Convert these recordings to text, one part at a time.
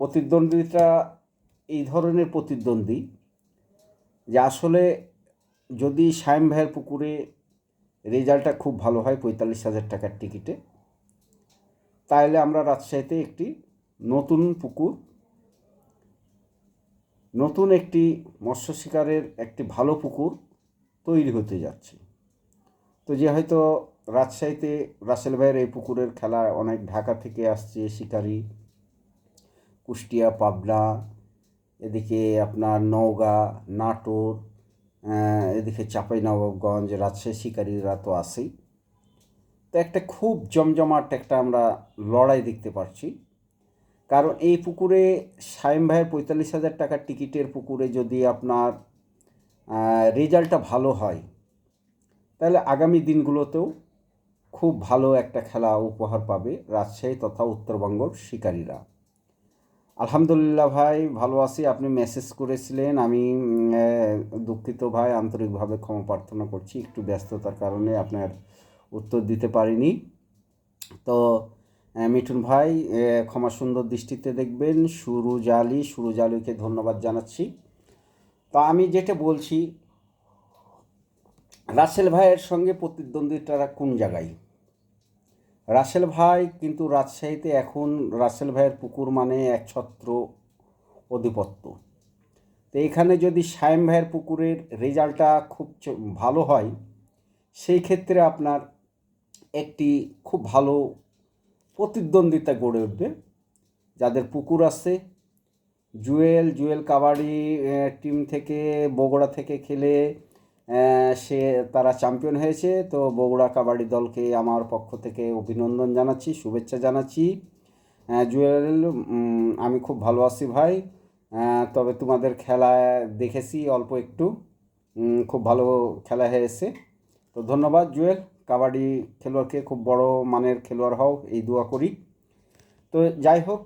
প্রতিদ্বন্দ্বিতা, এই ধরনের প্রতিদ্বন্দ্বী, যে আসলে যদি সায়েম ভাইয়ের পুকুরে রেজাল্টটা খুব ভালো হয় পঁয়তাল্লিশ হাজার টাকার টিকিটে, তাহলে আমরা রাজশাহীতে একটি নতুন পুকুর, নতুন একটি মৎস্য শিকারের একটি ভালো পুকুর তৈরি হতে যাচ্ছে। তো যে হয়তো রাজশাহীতে রাসেল ভাইয়ের এই পুকুরের খেলা অনেক ঢাকা থেকে আসছে, শিকারি কুষ্টিয়া, পাবনা, এদিকে আপনার নওগাঁ, নাটোর এদিকে চাঁপাইনবাবগঞ্জ, রাজশাহী শিকারীরা তো আছেই। তো একটা খুব জমজমাট একটা আমরা লড়াই দেখতে পাচ্ছি কারণ এই পুকুরে সায়েম ভাইয়ের পঁয়তাল্লিশ হাজার টাকার টিকিটের পুকুরে যদি আপনার রেজাল্টটা ভালো হয়, তাহলে আগামী দিনগুলোতেও খুব ভালো একটা খেলা উপহার পাবে রাজশাহী তথা উত্তরবঙ্গর শিকারীরা। আলহামদুলিল্লাহ ভাই, ভালো আছি। আপনি মেসেজ করেছিলেন। আমি দুঃখিত ভাই, আন্তরিকভাবে ক্ষমা প্রার্থনা করছি। একটু ব্যস্ততার কারণে আপনার উত্তর দিতে পারিনি। তো মিঠুন ভাই ক্ষমা সুন্দর দৃষ্টিতে দেখবেন। সুরুজ আলী, সুরুজ আলীকে ধন্যবাদ জানাচ্ছি। তো আমি যেটা বলছি, রাসেল ভাইয়ের সঙ্গে প্রতিদ্বন্দ্বিতারা কোন জায়গায়? রাসেল ভাই কিন্তু রাজশাহীতে এখন রাসেল ভাইয়ের পুকুর মানে একছত্র অধিপত্য তো এখানে যদি সায়েম ভাইয়ের পুকুরের রেজাল্টটা খুব ভালো হয়, সেই ক্ষেত্রে আপনার একটি খুব ভালো প্রতিদ্বন্দ্বিতা গড়ে উঠবে। যাদের পুকুর আছে, জুয়েল জুয়েল কাবাডি টিম থেকে, বগুড়া থেকে খেলে সে তারা চ্যাম্পিয়ন হয়েছে। তো বগুড়া কাবাডি দলকে আমার পক্ষ থেকে অভিনন্দন জানাচ্ছি, শুভেচ্ছা জানাচ্ছি। জুয়েল আমি খুব ভালো আছি ভাই। তবে তোমাদের খেলা দেখেছি অল্প একটু। খুব ভালো খেলা হয়েছে। তো ধন্যবাদ জুয়েল। কাবাডি খেলোয়াড়কে খুব বড় মানের খেলোয়াড় হও, এই দোয়া করি। তো যাই হোক,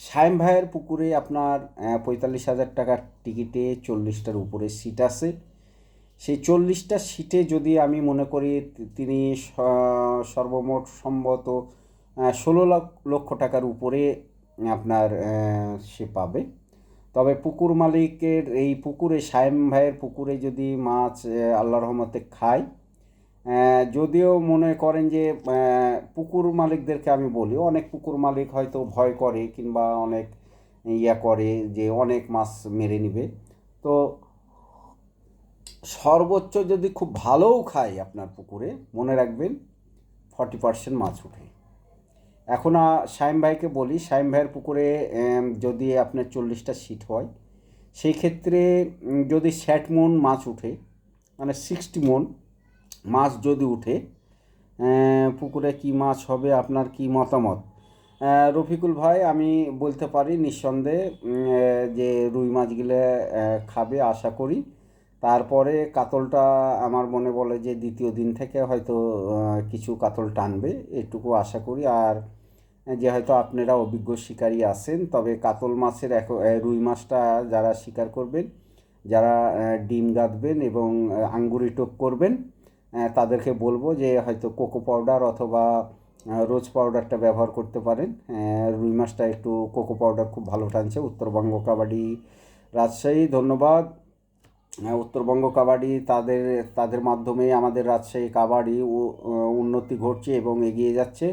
সায়েম ভাইয়ের পুকুরে আপনার পঁয়তাল্লিশ হাজার টাকার টিকিটে চল্লিশটার উপরে সিট আছে। সেই চল্লিশটা সিটে যদি আমি মনে করি তিনি সর্বমোট সম্ভবত ষোলো লক্ষ টাকার উপরে আপনার সে পাবে। তবে পুকুর মালিকের, এই পুকুরে, সায়েম ভাইয়ের পুকুরে যদি মাছ আল্লাহ রহমতে খায় যদিও মনে করেন যে পুকুর মালিকদেরকে আমি বলি, অনেক পুকুর মালিক হয়তো ভয় করে কিংবা অনেক ইয়া করে যে অনেক মাছ মেরে নিবে। তো সর্বোচ্চ যদি খুব ভালোও খায় আপনার পুকুরে, মনে রাখবেন ফর্টি পার্সেন্ট মাছ উঠে এখন সায়েম ভাইকে বলি সায়েম ভাইয়ের পুকুরে যদি আপনার চল্লিশটা সিট হয় সেই ক্ষেত্রে যদি ষাট মন মাছ উঠে মানে সিক্সটি মন মাছ যদি উঠে পুকুরে কি মাছ হবে, আপনার কি মতামত? রফিকুল ভাই, আমি বলতে পারি নিঃসন্দেহে যে রুই মাছগুলো খাবে, আশা করি। তারপরে কাতলটা আমার মনে বলে যে দ্বিতীয় দিন থেকে হয়তো কিছু কাতল টানবে, এটুকু আশা করি। আর যে হয়তো আপনারা অভিজ্ঞ শিকারী আছেন, তবে কাতল মাছের এক রুই মাছটা যারা শিকার করবেন, যারা ডিম গাঁথবেন এবং আঙ্গুরি টোপ করবেন তাদেরকে বলব যে হয়তো কোকো পাউডার অথবা রোজ পাউডারটা ব্যবহার করতে পারেন। রুই মাছটা একটু কোকো পাউডার খুব ভালো টানছে। উত্তরবঙ্গ, কাবাডি রাজশাহী, ধন্যবাদ। উত্তরবঙ্গ কাবাডি তাদের তাদের মাধ্যমে আমাদের রাজশাহী কাবাডি উন্নতি ঘটছে এবং এগিয়ে যাচ্ছে।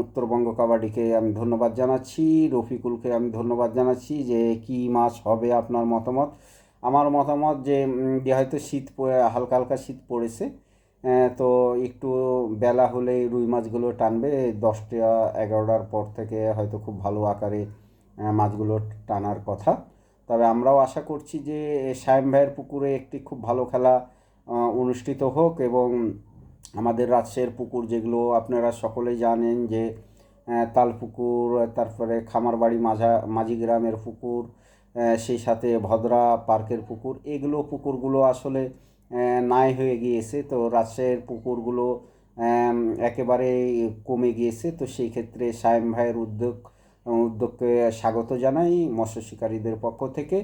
উত্তরবঙ্গ কাবাডিকে আমি ধন্যবাদ জানাচ্ছি। রফিকুলকে আমি ধন্যবাদ জানাচ্ছি যে কি মাছ হবে আপনার মতামত। আমার মতামত যে হয়তো শীত হালকা হালকা শীত পড়েছে তো একটু বেলা হলে রুই মাছগুলো টানবে। দশটা, এগারোটার পর থেকে হয়তো খুব ভালো আকারে মাছগুলো টানার কথা। তবে আমরাও আশা করছি যে সায়েম ভাইয়ের পুকুরে একটি খুব ভালো খেলা অনুষ্ঠিত হোক এবং আমাদের রাজশাহীর পুকুর যেগুলো আপনারা সকলেই জানেন যে তালপুকুর, তারপরে খামারবাড়ি মাঝা মাঝি গ্রামের পুকুর সেই সাথে ভদ্রা পার্কের পুকুর, এগুলো পুকুরগুলো আসলে নাই হয়ে গিয়েছে। তো রাজশাহীর পুকুরগুলো একেবারে কমে গিয়েছে। তো সেই ক্ষেত্রে সায়েম ভাইয়ের উদ্যোগ উদ্যোগকে স্বাগত জানাই মৎস্য শিকারীদের পক্ষ থেকে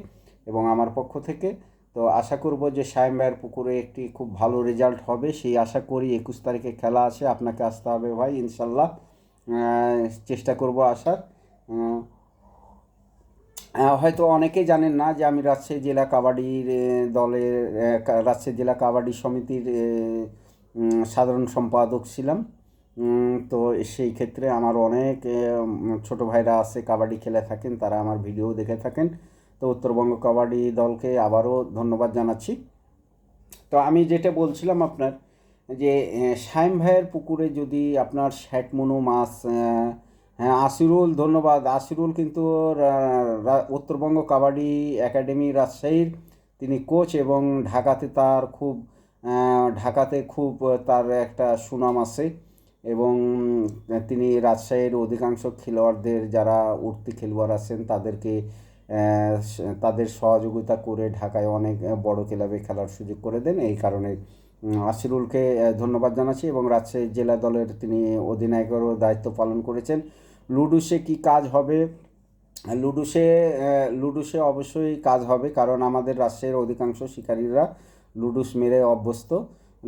এবং আমার পক্ষ থেকে। তো আশা করব যে সায়েম ভাইয়ের পুকুরে একটি খুব ভালো রেজাল্ট হবে। সেই আশা করি একুশ তারিখে খেলা আছে, আপনাকে আসতে হবে ভাই, ইনশাল্লাহ। চেষ্টা করব আসার। হয়তো অনেকেই জানেন না যে আমি রাজশাহী জেলা কাবাডির দলের রাজশাহী জেলা কাবাডি সমিতির সাধারণ সম্পাদক ছিলাম। তো সেই ক্ষেত্রে আমার অনেক ছোট ভাইরা আছে, কাবাডি খেলে থাকেন, তারা আমার ভিডিও দেখে থাকেন। তো উত্তরবঙ্গ কাবাডি দলকে আবারও ধন্যবাদ জানাচ্ছি। তো আমি যেটা বলছিলাম আপনার, যে শাইম ভাইয়ের পুকুরে যদি আপনার ষাট মনো মাছ হ্যাঁ আসিরুল ধন্যবাদ। আসিরুল কিন্তু উত্তরবঙ্গ কাবাডি একাডেমি রাজশাহীর তিনি কোচ এবং ঢাকাতে তার খুব ঢাকাতে খুব তার একটা সুনাম আছে। এবং তিনি রাজশাহীর অধিকাংশ খেলোয়াড়দের যারা উঠতি খেলোয়াড় আছেন তাদেরকে তাদের সহযোগিতা করে ঢাকায় অনেক বড় ক্লাবে খেলার সুযোগ করে দেন। এই কারণে আসিরুলকে ধন্যবাদ জানাচ্ছি এবং রাজশাহী জেলা দলের তিনি অধিনায়কেরও দায়িত্ব পালন করেছেন। লুডুসে কি কাজ হবে? লুডুসে লুডুসে অবশ্যই কাজ হবে কারণ আমাদের রাজশাহীর অধিকাংশ শিকারীরা লুডুস মেরে অভ্যস্ত।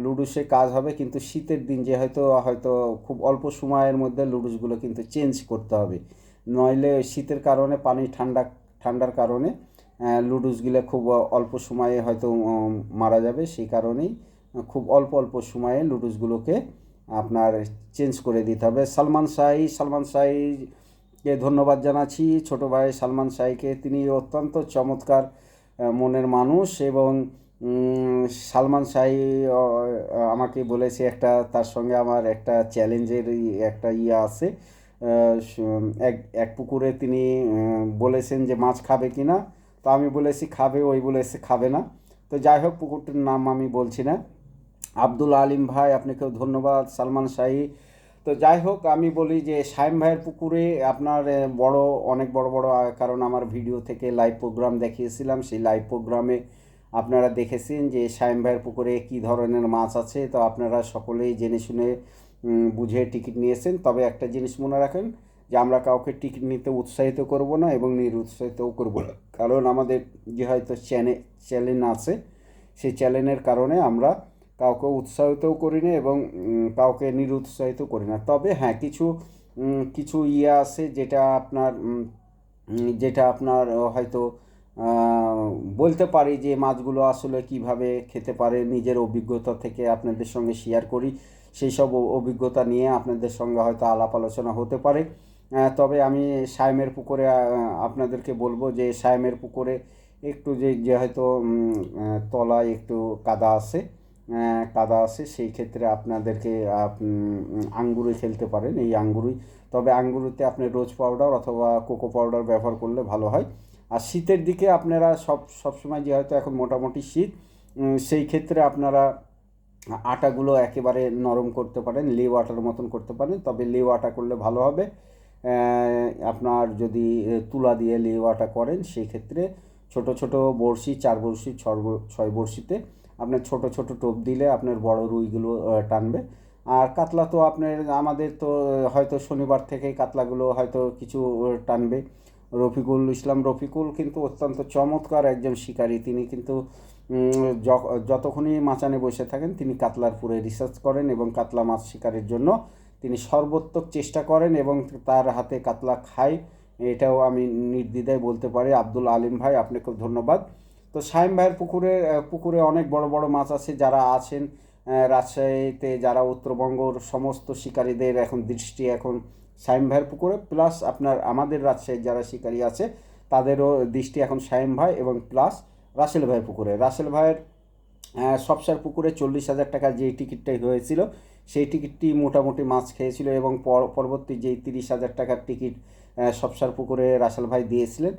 লুডুসে কাজ হবে, কিন্তু শীতের দিন যে হয়তো হয়তো খুব অল্প সময়ের মধ্যে লুডুসগুলো কিন্তু চেঞ্জ করতে হবে। নইলে শীতের কারণে পানি ঠান্ডা, ঠান্ডার কারণে লুডুসগুলো খুব অল্প সময়ে হয়তো মারা যাবে। সেই কারণেই খুব অল্প অল্প সময়ে লুডুসগুলোকে আপনার চেঞ্জ করে দিতে হবে। সালমান শাহি, সালমান শাহিকে ধন্যবাদ জানাচ্ছি। ছোট ভাই সালমান শাহিকে তিনি অত্যন্ত চমৎকার মনের মানুষ এবং সালমান শাহি আমাকে বলেছে একটা, তার সঙ্গে আমার একটা চ্যালেঞ্জের একটা ইয়ে আছে। এক এক পুকুরে তিনি বলেছেন যে মাছ খাবে কি না তো আমি বলেছি, খাবে। ওই বলেছে, খাবে না। তো যাই হোক, পুকুরটির নাম আমি বলছি না। আব্দুল আলিম ভাই, আপনাকেও ধন্যবাদ, সালমান শাহি। তো যাই হোক, আমি বলি যে শাইম ভাইয়ের পুকুরে আপনার বড়, অনেক বড় বড়, কারণ আমার ভিডিও থেকে লাইভ প্রোগ্রাম দেখিয়েছিলাম। সেই লাইভ প্রোগ্রামে আপনারা দেখেছেন যে শাইম ভাইয়ের পুকুরে কী ধরনের মাছ আছে, তো আপনারা সকলেই জেনে শুনে বুঝে টিকিট নিয়েছেন। তবে একটা জিনিস মনে রাখেন যে আমরা কাউকে টিকিট নিতে উৎসাহিত করব না এবং নিরুৎসাহিতও করব না। কারণ আমাদের যে হয়তো চ্যানে চ্যানেল আছে, সেই চ্যানেলের কারণে আমরা কাউকে উৎসাহিতও করি না এবং কাউকে নিরুৎসাহিত করি না। তবে হ্যাঁ কিছু কিছু ইয়ে আছে যেটা আপনার যেটা আপনার, হয়তো বলতে পারি যে মাছগুলো আসলে কীভাবে খেতে পারে নিজের অভিজ্ঞতা থেকে আপনাদের সঙ্গে শেয়ার করি। সেই সব অভিজ্ঞতা নিয়ে আপনাদের সঙ্গে হয়তো আলাপ আলোচনা হতে পারে। তবে আমি সাইমের পুকুরে আপনাদেরকে বলব যে সাইমের পুকুরে একটু যে যে হয়তো তলায় একটু কাদা আছে কাদা আছে সেই ক্ষেত্রে আপনাদেরকে আপ- উম, খেলতে পারেন এই আঙ্গুরই। তবে আঙ্গুরুতে আপনি রোজ পাউডার অথবা কোকো পাউডার ব্যবহার করলে ভালো হয়। আর শীতের দিকে আপনারা সব সবসময় যে হয়তো এখন মোটামুটি শীত সেই ক্ষেত্রে আপনারা আটাগুলো একেবারে নরম করতে পারেন লেউ আটার মতন করতে পারেন। তবে লেউ আটা করলে ভালো হবে। আপনার যদি তুলা দিয়ে লেউ আটা করেন, সেই ক্ষেত্রে ছোট ছোট বড়শি, চার বড়শি ছয় বড়শিতে আপনার ছোট ছোট টোপ দিলে আপনার বড় রুইগুলো টানবে। আর কাতলা তো আপনার, আমাদের তো হয়তো শনিবার থেকেই কাতলাগুলো হয়তো কিছু টানবে। রফিকুল ইসলাম। রফিকুল কিন্তু অত্যন্ত চমৎকার একজন শিকারী। তিনি কিন্তু যতক্ষণই মাচানে বসে থাকেন, তিনি কাতলার পুরে রিসার্চ করেন এবং কাতলা মাছ শিকারের জন্য তিনি সর্বোত্তক চেষ্টা করেন এবং তার হাতে কাতলা খায়। এটাও আমি নির্দ্বিধায় বলতে পারি। আব্দুল আলিম ভাই আপনাকে ধন্যবাদ। তো সাইম ভাইয়ের পুকুরে পুকুরে অনেক বড় বড় মাছ আছে যারা আছেন রাজশাহীতে যারা উত্তরবঙ্গর সমস্ত শিকারীদের এখন দৃষ্টি এখন সাইম ভাইয়ের পুকুরে প্লাস আপনার আমাদের রাজশাহীর যারা শিকারী আছে, তাদেরও দৃষ্টি এখন সাইম ভাই এবং প্লাস রাসেল ভাইয়ের পুকুরে। রাসেল ভাইয়ের সবসার পুকুরে চল্লিশ হাজার টাকা যে টিকিটটাই হয়েছিল, সেই টিকিটটি মোটামুটি মাছ খেয়েছিল এবং পর- পরবর্তী যেই তিরিশ হাজার টাকার টিকিট সবসার পুকুরে রাসেল ভাই দিয়েছিলেন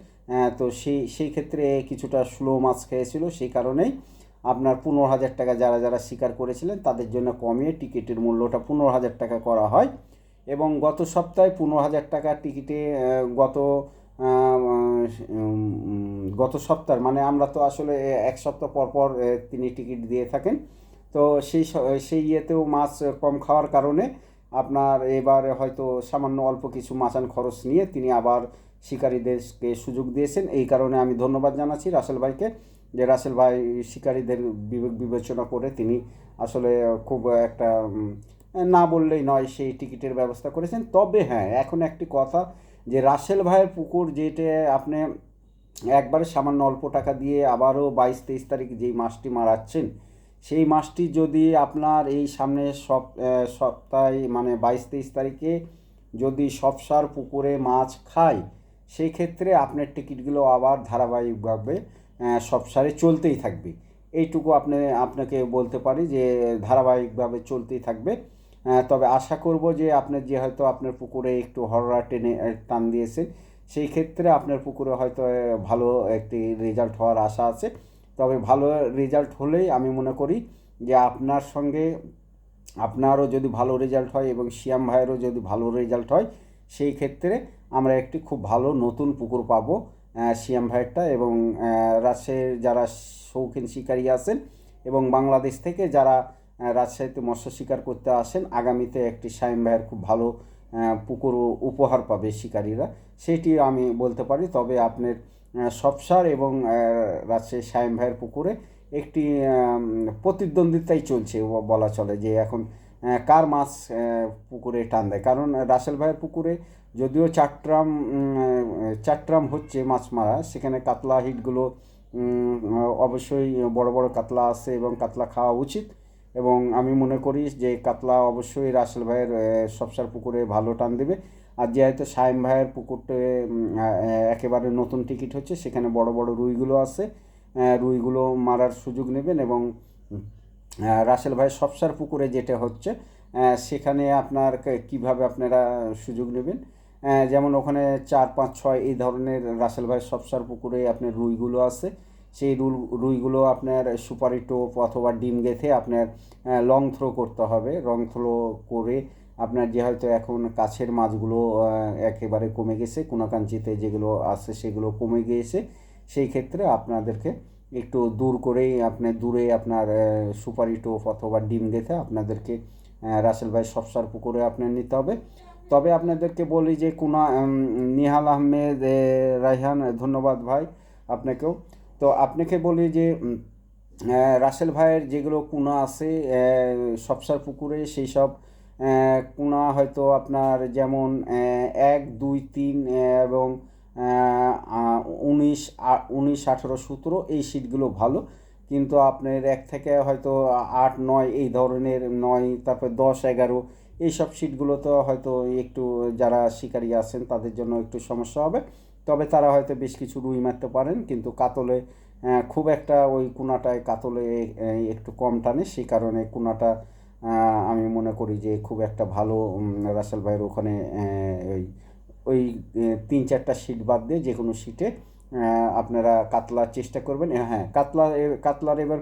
তো সেই সেই ক্ষেত্রে কিছুটা স্লো মাছ খেয়েছিল। সেই কারণেই আপনার পনেরো হাজার টাকা যারা যারা স্বীকার করেছিলেন, তাদের জন্য কমিয়ে টিকিটের মূল্যটা পনেরো হাজার টাকা করা হয়। এবং গত সপ্তাহে পনেরো হাজার টাকা টিকিটে গত গত সপ্তাহ মানে আমরা তো আসলে এক সপ্তাহ পর পর তিনি টিকিট দিয়ে থাকেন। তো সেই সেই ইয়েতেও মাছ কম খাওয়ার কারণে আপনার এবার হয়তো সামান্য অল্প কিছু মাচান খরচ নিয়ে তিনি আবার শিকারীদেরকে সুযোগ দিয়েছেন। এই কারণে আমি ধন্যবাদ জানাচ্ছি রাসেল ভাইকে যে রাসেল ভাই শিকারীদের বিবেচনা করে তিনি আসলে খুব একটা না বললেই নয় সেই টিকিটের ব্যবস্থা করেছেন। তবে হ্যাঁ এখন একটি কথা যে রাসেল ভাইয়ের পুকুর যেটা আপনি একবারে সামান্য অল্প টাকা দিয়ে আবারও বাইশ তেইশ তারিখ যেই মাছটি মারাচ্ছেন, সেই মাছটি যদি আপনার এই সামনে সপ সপ্তাহে মানে বাইশ তেইশ তারিখে যদি সবসার পুকুরে মাছ খায় সেই ক্ষেত্রে আপনার টিকিটগুলো আবার ধারাবাহিকভাবে সবসারে চলতেই থাকবে। এইটুকু আপনি, আপনাকে বলতে পারি যে ধারাবাহিকভাবে চলতেই থাকবে। তবে আশা করব যে আপনার যে হয়তো আপনার পুকুরে একটু হররা টেনে টান দিয়েছে, সেই ক্ষেত্রে আপনার পুকুরে হয়তো ভালো একটি রেজাল্ট হওয়ার আশা আছে। তবে ভালো রেজাল্ট হলেই আমি মনে করি যে আপনার সঙ্গে আপনারও যদি ভালো রেজাল্ট হয় এবং শিয়াম ভাইয়েরও যদি ভালো রেজাল্ট হয়, সেই ক্ষেত্রে আমরা একটি খুব ভালো নতুন পুকুর পাবো শিয়াম ভাইয়েরটা এবং রাজশাহীর যারা শৌখিন শিকারী আছেন এবং বাংলাদেশ থেকে যারা রাজশাহীতে মৎস্য শিকার করতে আসেন। আগামীতে একটি শাইম ভাইয়ের খুব ভালো পুকুর উপহার পাবে শিকারীরা। সেটি আমি বলতে পারি, তবে আপনার সবসার এবং রাজশাহী শাইম ভাইয়ের পুকুরে একটি প্রতিদ্বন্দ্বিতাই চলছে বলা চলে যে এখন কার মাছ পুকুরে টান দেয়। কারণ রাসেল ভাইয়ের পুকুরে যদিও চারট্রাম চারট্রাম হচ্ছে মাছ মারা, সেখানে কাতলা হিটগুলো অবশ্যই বড় বড় কাতলা আছে এবং কাতলা খাওয়া উচিত। এবং আমি মনে করি যে কাতলা অবশ্যই রাসেল ভাইয়ের সবসার পুকুরে ভালো টান দেবে। আর যেহেতু সাইম ভাইয়ের পুকুরটা একেবারে নতুন টিকিট হচ্ছে, সেখানে বড় বড় রুইগুলো আছে রুইগুলো মারার সুযোগ নেবেন এবং রাসেল ভাই সবসার পুকুরে যেটা হচ্ছে সেখানে আপনার কীভাবে আপনারা সুযোগ নেবেন? যেমন ওখানে চার, পাঁচ, ছয় এই ধরনের রাসেল ভাই সবসার পুকুরে আপনার রুইগুলো আছে সেই রুল রুইগুলো আপনার সুপারি টোপ অথবা ডিম গেঁথে আপনার লং থ্রো করতে হবে। লং থ্রো করে আপনার যে হয়তো এখন কাছের মাছগুলো একেবারে কমে গেছে কোনাকাঞ্চিতে যেগুলো আছে সেগুলো কমে গিয়েছে সেই ক্ষেত্রে আপনাদেরকে একটু দূর করেই আপনি দূরে আপনার সুপারি টোপ অথবা ডিম গেঁথে আপনাদেরকে রাসেল ভাই সবসার পুকুরে আপনার নিতে হবে। তবে আপনাদেরকে বলি যে কুনা নিহাল আহমেদ এ, রায়হান ধন্যবাদ ভাই আপনাকেও। তো আপনাকে বলি যে রাসেল ভাইয়ের যেগুলো কুনা আছে সবসার পুকুরে সেই সব কুনা হয়তো আপনার যেমন এক, দুই, তিন এবং উনিশ উনিশ, আঠেরো, সতেরো এই সিটগুলো ভালো। কিন্তু আপনার এক থেকে হয়তো আট, নয় এই ধরনের, নয়, তারপর দশ, এগারো এইসব সিটগুলো তো হয়তো একটু যারা শিকারী আছেন তাদের জন্য একটু সমস্যা হবে। তবে তারা হয়তো বেশ কিছু রুই মারতে পারেন, কিন্তু কাতলে খুব একটা ওই কুনাটায় কাতলে একটু কম টানে। সেই কারণে কুনাটা আমি মনে করি যে খুব একটা ভালো রাসেল ভাইয়ের ওখানে ওই ওই তিন চারটা সিট বাদ দিয়ে যে কোনো সিটে আপনারা কাতলার চেষ্টা করবেন। হ্যাঁ কাতলা কাতলার এবার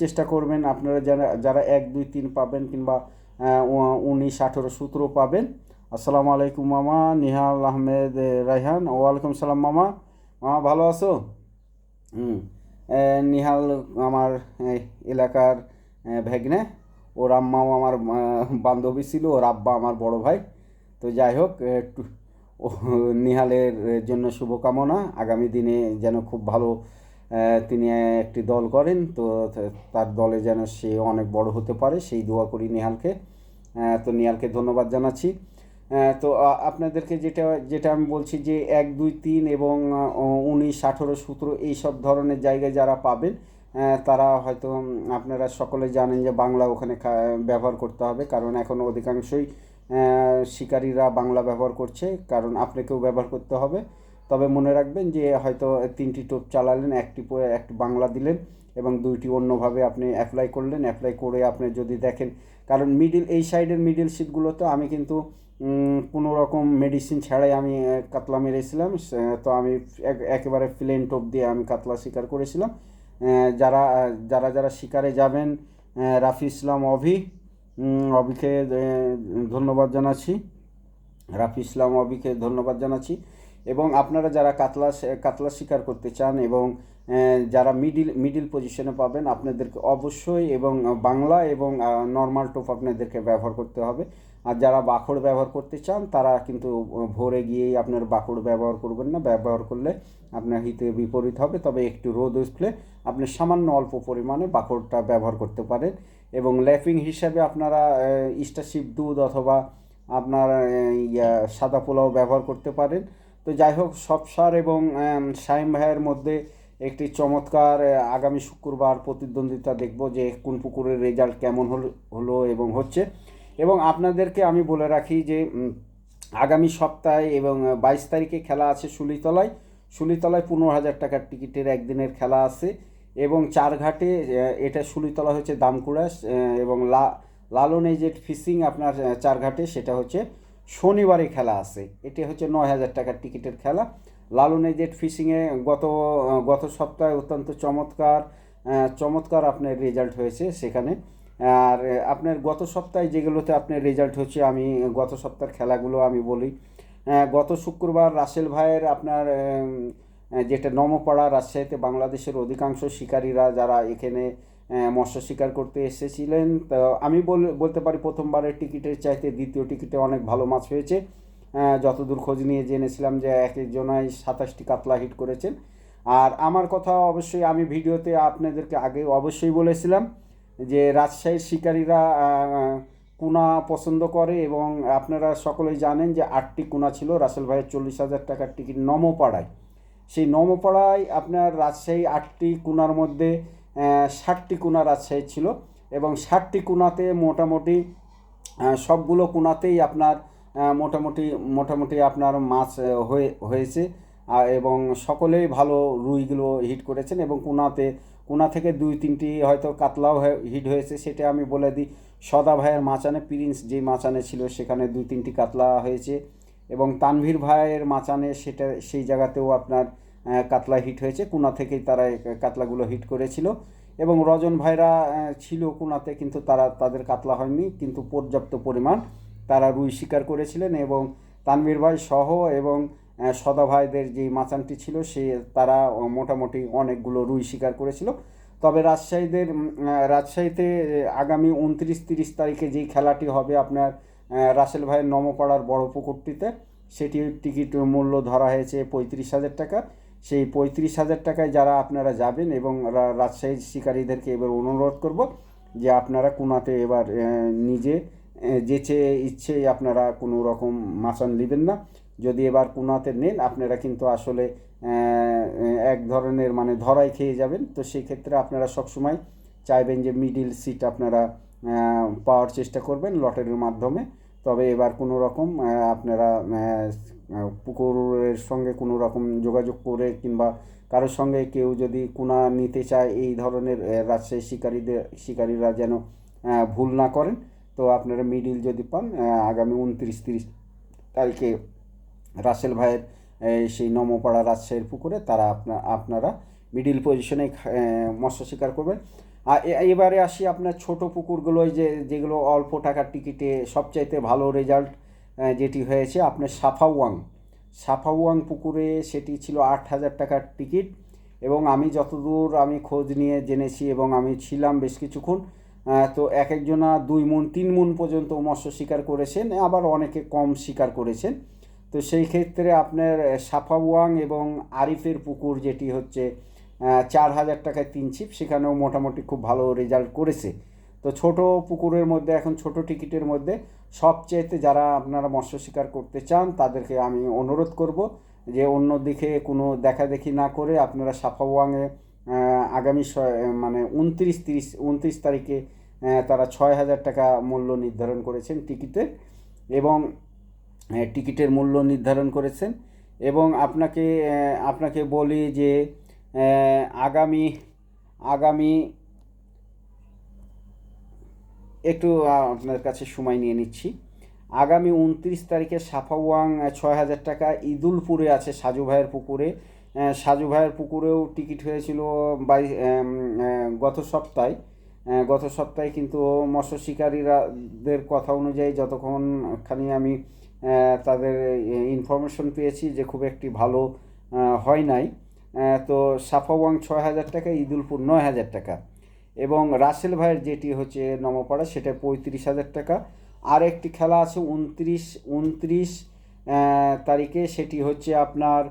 চেষ্টা করবেন আপনারা যারা যারা এক, দুই, তিন পাবেন কিংবা উনিশ, আঠেরো, সতেরো পাবেন। আসসালামু আলাইকুম মামা নিহাল আহমেদ এ, রায়হান ওয়ালাইকুম সালাম মামা। মামা ভালো আছো? হুম। নিহাল আমার এলাকার ভেগ্নে। ওর আম্মাও আমার বান্ধবী ছিল ওর আব্বা আমার বড় ভাই। তো যাই হোক একটু নিহালের জন্য শুভকামনা। আগামী দিনে যেন খুব ভালো তিনি একটি দল করেন তো তার দলে যেন সে অনেক বড় হতে পারে সেই দোয়া করি নিহালকে। তো নিহালকে ধন্যবাদ জানাচ্ছি। তো আপনাদেরকে যেটা যেটা আমি বলছি যে এক, দুই, তিন এবং উনিশ, আঠেরো, সতেরো এইসব ধরনের জায়গায় যারা পাবেন তারা হয়তো আপনারা সকলে জানেন যে বাংলা ওখানে ব্যবহার করতে হবে। কারণ এখন অধিকাংশই শিকারীরা বাংলা ব্যবহার করছে। কারণ আপনাকেও ব্যবহার করতে হবে। তবে মনে রাখবেন যে হয়তো তিনটি টোপ চালালেন, একটি একটি বাংলা দিলেন এবং দুইটি অন্যভাবে আপনি অ্যাপ্লাই করলেন। অ্যাপ্লাই করে আপনি যদি দেখেন, কারণ মিডিল এই সাইডের মিডিল সিটগুলোতে আমি কিন্তু কোনো রকম মেডিসিন ছাড়াই আমি কাতলা মেরেছিলাম। তো আমি এক- একেবারে প্লেন টোপ দিয়ে আমি কাতলা শিকার করেছিলাম। যারা যারা যারা শিকারে যাবেন রাফি ইসলাম, অভি অভিকে ধন্যবাদ জানাচ্ছি। রাফি ইসলাম অবিকে ধন্যবাদ জানাচ্ছি। এবং আপনারা যারা কাতলা কাতলা শিকার করতে চান এবং যারা মিডিল মিডিল পজিশনে পাবেন, আপনাদেরকে অবশ্যই এবং বাংলা এবং নর্মাল টোপ আপনাদেরকে ব্যবহার করতে হবে। আর যারা বাঁকড় ব্যবহার করতে চান, তারা কিন্তু ভোরে গিয়েই আপনার বাঁকড় ব্যবহার করবেন না। ব্যবহার করলে আপনার হিতে বিপরীত হবে, তবে একটু রোদ উঠলে আপনি সামান্য অল্প পরিমাণে বাঁকড়টা ব্যবহার করতে পারেন। এবং ল্যাপিং হিসাবে আপনারা ইস্টারশিপ দুধ অথবা আপনার ইয়া, সাদা পোলাও ব্যবহার করতে পারেন। তো যাই হোক সবসার এবং সাইম ভাইয়ের মধ্যে একটি চমৎকার আগামী শুক্রবার প্রতিদ্বন্দ্বিতা দেখব যে কোন পুকুরের রেজাল্ট কেমন হল, হলো এবং হচ্ছে। এবং আপনাদেরকে আমি বলে রাখি যে আগামী সপ্তাহে এবং বাইশ তারিখে খেলা আছে শুলিতলায় শুলিতলায় পনেরো হাজার টাকার টিকিটের একদিনের খেলা আছে এবং চারঘাটে এটা শুলিতলা হচ্ছে দামকুড়া এবং লা, লালন এজেট ফিশিং আপনার চারঘাটে, সেটা হচ্ছে শনিবারে খেলা আছে। এটি হচ্ছে নয় হাজার টাকার টিকিটের খেলা। লালন এজেট ফিশিংয়ে গত গত সপ্তাহে অত্যন্ত চমৎকার চমৎকার আপনার রেজাল্ট হয়েছে সেখানে। আর আপনার গত সপ্তাহে যেগুলোতে আপনার রেজাল্ট হচ্ছে, আমি গত সপ্তাহের খেলাগুলো আমি বলি। গত শুক্রবার রাসেল ভাইয়ের আপনার যেটা নমপাড়া রাজশাহীতে বাংলাদেশের অধিকাংশ শিকারীরা যারা এখানে মৎস্য শিকার করতে এসেছিলেন, তো আমি বল, বলতে পারি প্রথমবারের টিকিটের চাইতে দ্বিতীয় টিকিটে অনেক ভালো মাছ হয়েছে। যতদূর খোঁজ নিয়ে জেনেছিলাম যে এক একজনায় সাতাশটি কাতলা হিট করেছেন। আর আমার কথা অবশ্যই আমি ভিডিওতে আপনাদেরকে আগে অবশ্যই বলেছিলাম যে রাজশাহীর শিকারীরা কুনা পছন্দ করে এবং আপনারা সকলেই জানেন যে আটটি কুনা ছিল। রাসেল ভাইয়ের চল্লিশ হাজার টাকার টিকিট নমপাড়ায়। সেই নমপাড়ায় আপনার রাজশাহী আটটি কুনার মধ্যে ষাটটি কুনা রাজশাহী ছিল এবং ষাটটি কুনাতে মোটামুটি সবগুলো কুনাতেই আপনার মোটামুটি মোটামুটি আপনার মাছ হয়ে, হয়েছে। এবং সকলেই ভালো রুইগুলো হিট করেছেন এবং কুনাতে কুনা থেকে দুই তিনটি হয়তো কাতলাও হিট হয়েছে, সেটা আমি বলে দিই। সদা ভাইয়ের মাচানে, প্রিন্স যে মাচানে ছিল, সেখানে দুই তিনটি কাতলা হয়েছে। এবং তানভীর ভাইয়ের মাচানে সেটা, সেই জায়গাতেও আপনার কাতলা হিট হয়েছে। কোনা থেকেই তারা কাতলাগুলো হিট করেছিল। এবং রজন ভাইরা ছিল কোনাতে, কিন্তু তারা, তাদের কাতলা হয়নি। কিন্তু পর্যাপ্ত পরিমাণ তারা রুই শিকার করেছিলেন এবং তানভীর ভাই সহ এবং আহ, সদা ভাইদের যে মাচানটি ছিল সে তারা মোটামুটি অনেকগুলো রুই শিকার করেছিল। তবে রাজশাহীদের রাজশাহীতে আগামী উনত্রিশ তিরিশ তারিখে যেই খেলাটি হবে আপনার রাসেল ভাইয়ের নমপাড়ার বড় পুকুরটিতে সেটির টিকিট মূল্য ধরা হয়েছে পঁয়ত্রিশ হাজার টাকা। সেই পঁয়ত্রিশ হাজার টাকায় যারা আপনারা যাবেন এবং রাজশাহীর শিকারীদেরকে এবার অনুরোধ করব যে আপনারা কুনাতে এবার নিজে যেচে ইচ্ছে আপনারা কোনো রকম মাচান নেবেন না। যদি এবার কুনাতে নেন, আপনারা কিন্তু আসলে এক ধরনের মানে ধরাই খেয়ে যাবেন। তো সেই ক্ষেত্রে আপনারা সবসময় চাইবেন যে মিডিল সিট আপনারা পাওয়ার চেষ্টা করবেন লটারির মাধ্যমে। তবে এবার কোনো রকম আপনারা পুকুরের সঙ্গে কোনো রকম যোগাযোগ করে কিংবা কারোর সঙ্গে কেউ যদি কুনা নিতে চায়, এই ধরনের রাজশাহী শিকারীদের, শিকারীরা যেন ভুল না করেন। তো আপনারা মিডিল যদি পান আগামী উনত্রিশ তিরিশ তারিখে রাসেল ভাইয়ের সেই নমপাড়া রাজশাহীর পুকুরে তারা আপনা, আপনারা মিডিল পজিশনে মৎস্য শিকার করবেন। আর এবারে আসি আপনার ছোট পুকুরগুলোয় যে, যেগুলো অল্প টাকার টিকিটে সবচাইতে ভালো রেজাল্ট যেটি হয়েছে আপনার সাফাওয়াং। সাফাওয়াং পুকুরে সেটি ছিল আট হাজার টাকার টিকিট এবং আমি যতদূর আমি খোঁজ নিয়ে জেনেছি এবং আমি ছিলাম বেশ কিছুক্ষণ তো এক একজনা দুই মুন, তিন মুন পর্যন্ত মৎস্য শিকার করেছেন, আবার অনেকে কম শিকার করেছেন। তো সেই ক্ষেত্রে আপনার সাফাওয়াং এবং আরিফের পুকুর যেটি হচ্ছে চার হাজার টাকায় তিন ছিপ, সেখানেও মোটামুটি খুব ভালো রেজাল্ট করেছে। তো ছোট পুকুরের মধ্যে, এখন ছোট টিকিটের মধ্যে সবচেয়েতে যারা আপনারা মৎস্য শিকার করতে চান, তাদেরকে আমি অনুরোধ করব যে অন্য দিকে কোনো দেখা দেখি না করে আপনারা সাফাওয়াংয়ে আগামী মানে উনত্রিশ তিরিশ, উনত্রিশ তারিখে তারা ছয় হাজার টাকা মূল্য নির্ধারণ করেছেন টিকিটের। এবং টিকিটের মূল্য নির্ধারণ করেছেন এবং আপনাকে আপনাকে বলি যে আগামী আগামী একটু আপনার কাছে সময় নিয়ে নিচ্ছি। আগামী উনত্রিশ তারিখে সাফাওয়াং ছয় হাজার টাকা ঈদুলপুরে আছে সাজু ভাইয়ের পুকুরে। সাজু ভাইয়ের পুকুরেও টিকিট হয়েছিল বাই গত সপ্তাহে। গত সপ্তাহে কিন্তু মৎস্য শিকারীরাদের কথা অনুযায়ী যতক্ষণ খানি আমি তাদের ইনফরমেশন পেয়েছি যে খুব একটি ভালো হয় নাই। তো সাফাওয়াং ছয় হাজার টাকা ঈদুলপুর নয় হাজার টাকা। এবং রাসেল ভাইয়ের যেটি হচ্ছে নমপাড়া সেটা পঁয়ত্রিশ হাজার টাকা। আর একটি খেলা আছে উনত্রিশ উনত্রিশ তারিখে, সেটি হচ্ছে আপনার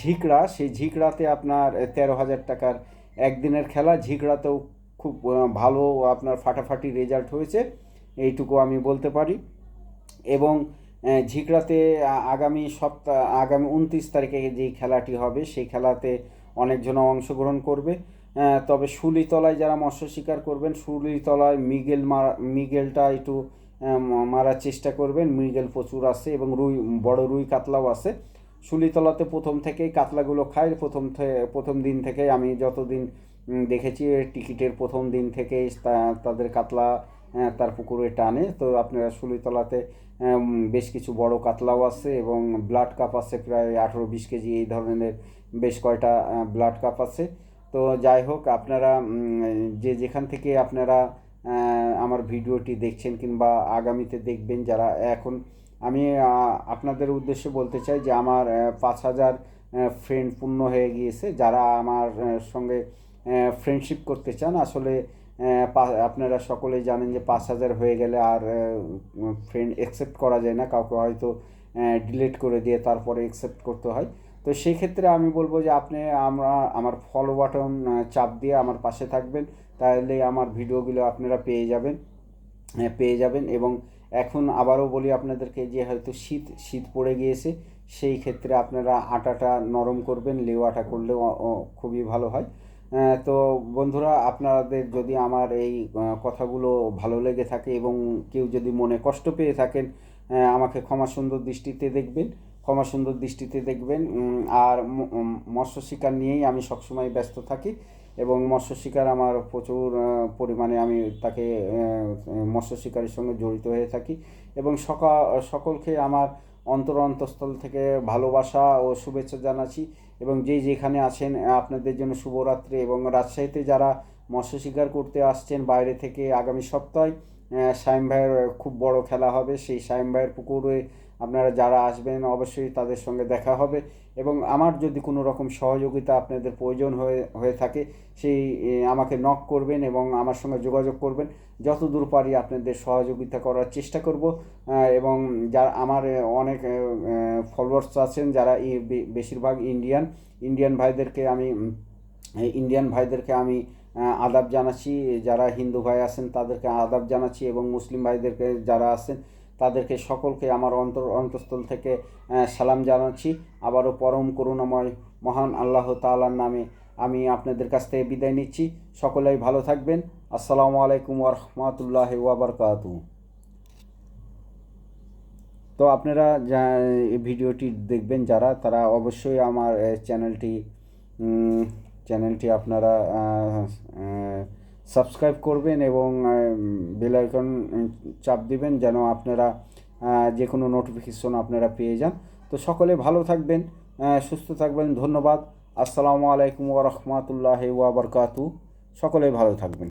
ঝিকড়া। সেই ঝিকড়াতে আপনার তেরো হাজার টাকার একদিনের খেলা। ঝিকড়াতেও খুব ভালো আপনার ফাটাফাটি রেজাল্ট হয়েছে। এইটুকু আমি বলতে পারি। এবং ঝিকড়াতে আগামী সপ্তাহ, আগামী উনত্রিশ তারিখে যেই খেলাটি হবে, সেই খেলাতে অনেকজন অংশগ্রহণ করবে। তবে শুলিতলায় যারা মৎস্য শিকার করবেন শুলিতলায় মিগেল মারা মিগেলটা একটু মারার চেষ্টা করবেন। মৃগেল প্রচুর আছে এবং রুই, বড় রুই কাতলাও আছে। শুলিতলাতে প্রথম থেকেই কাতলাগুলো খায়। প্রথম প্রথম দিন থেকেই আমি যতদিন দেখেছি টিকিটের প্রথম দিন থেকেই তাদের কাতলা তার পুকুরে টানে। তো আপনারা শুলিতলাতে উম, বেশ কিছু বড় কাতলাও আছে এবং ব্লাড কাপ আছে প্রায় আঠেরো বিশ কেজি এই ধরনের বেশ কয়টা ব্লাড কাপ আছে। তো যাই হোক আপনারা যে যেখান থেকে আপনারা আমার ভিডিওটি দেখছেন কিংবা আগামীতে দেখবেন যারা এখন আমি আপনাদের উদ্দেশ্যে বলতে চাই যে আমার পাঁচ হাজার ফ্রেন্ড পূর্ণ হয়ে গিয়েছে। যারা আমার সঙ্গে ফ্রেন্ডশিপ করতে চান আসলে আপনারা সকলেই জানেন যে পাঁচ হাজার হয়ে গেলে আর ফ্রেন্ড অ্যাকসেপ্ট করা যায় না কাউকে হয়তো ডিলিট করে দিয়ে তারপরে অ্যাকসেপ্ট করতে হয়। তো সেই ক্ষেত্রে আমি বলব যে আপনি আমরা আমার ফলো বাটন চাপ দিয়ে আমার পাশে থাকবেন তাহলে আমার ভিডিওগুলো আপনারা পেয়ে যাবেন হ্যাঁ, পেয়ে যাবেন এবং এখন আবারও বলি আপনাদেরকে যে হয়তো শীত শীত পড়ে গিয়েছে সেই ক্ষেত্রে আপনারা আটাটা নরম করবেন লেউ আটা করলে অ- অ- খুবই ভালো হয়। তো বন্ধুরা, আপনাদের যদি আমার এই কথাগুলো ভালো লেগে থাকে এবং কেউ যদি মনে কষ্ট পেয়ে থাকেন আমাকে ক্ষমা সুন্দর দৃষ্টিতে দেখবেন, ক্ষমা সুন্দর দৃষ্টিতে দেখবেন আর মৎস্য শিকার নিয়েই আমি সবসময় ব্যস্ত থাকি এবং মৎস্য শিকার আমার প্রচুর পরিমাণে আমি তাকে মৎস্য শিকারের সঙ্গে জড়িত হয়ে থাকি এবং সকা সকলকে আমার অন্তর অন্তঃস্থল থেকে ভালোবাসা ও শুভেচ্ছা জানাচ্ছি এবং যে যেখানে আছেন আপনাদের জন্য শুভরাত্রি এবং রাজশাহীতে যারা মৎস্য শিকার করতে আসছেন বাইরে থেকে আগামী সপ্তাহে সাইম ভাইয়ের খুব বড় খেলা হবে। সেই সাইম ভাইয়ের পুকুরে আপনারা যারা আসবেন, অবশ্যই তাদের সঙ্গে দেখা হবে। এবং আমার যদি কোনো রকম সহযোগিতা আপনাদের প্রয়োজন হয়ে হয়ে থাকে, সেই আমাকে নক করবেন এবং আমার সঙ্গে যোগাযোগ করবেন। যত দূর পারি আপনাদের সহযোগিতা করার চেষ্টা করব এবং যারা আমার অনেক ফলোয়ার্স আছেন, যারা বেশিরভাগ ইন্ডিয়ান ইন্ডিয়ান ভাইদেরকে আমি ইন্ডিয়ান ভাইদেরকে আমি আদাব জানাচ্ছি। যারা হিন্দু ভাই আছেন, তাদেরকে আদাব জানাচ্ছি এবং মুসলিম ভাইদেরকে যারা আছেন তাদেরকে সকলকে আমার অন্তর, অন্তঃস্থল থেকে সালাম জানাচ্ছি। আবারও পরম করুণাময়, মহান আল্লাহ তাআলার নামে আমি আপনাদের কাছ থেকে বিদায় নিচ্ছি। সকলেই ভালো থাকবেন। আসসালামু আলাইকুম ওরহমতুল্লাহ ওয়াবারকাতু তো আপনারা যা ভিডিওটি দেখবেন যারা, তারা অবশ্যই আমার চ্যানেলটি চ্যানেলটি আপনারা সাবস্ক্রাইব করবেন এবং বেল আইকন চাপ দিবেন যেন আপনারা যে কোনো নোটিফিকেশন আপনারা পেয়ে যান। তো সকলে ভালো থাকবেন সুস্থ থাকবেন, ধন্যবাদ। আসসালামু আলাইকুম ওরহমতুল্লাহ ওয়াবারকাতু সকলে ভালো থাকবেন।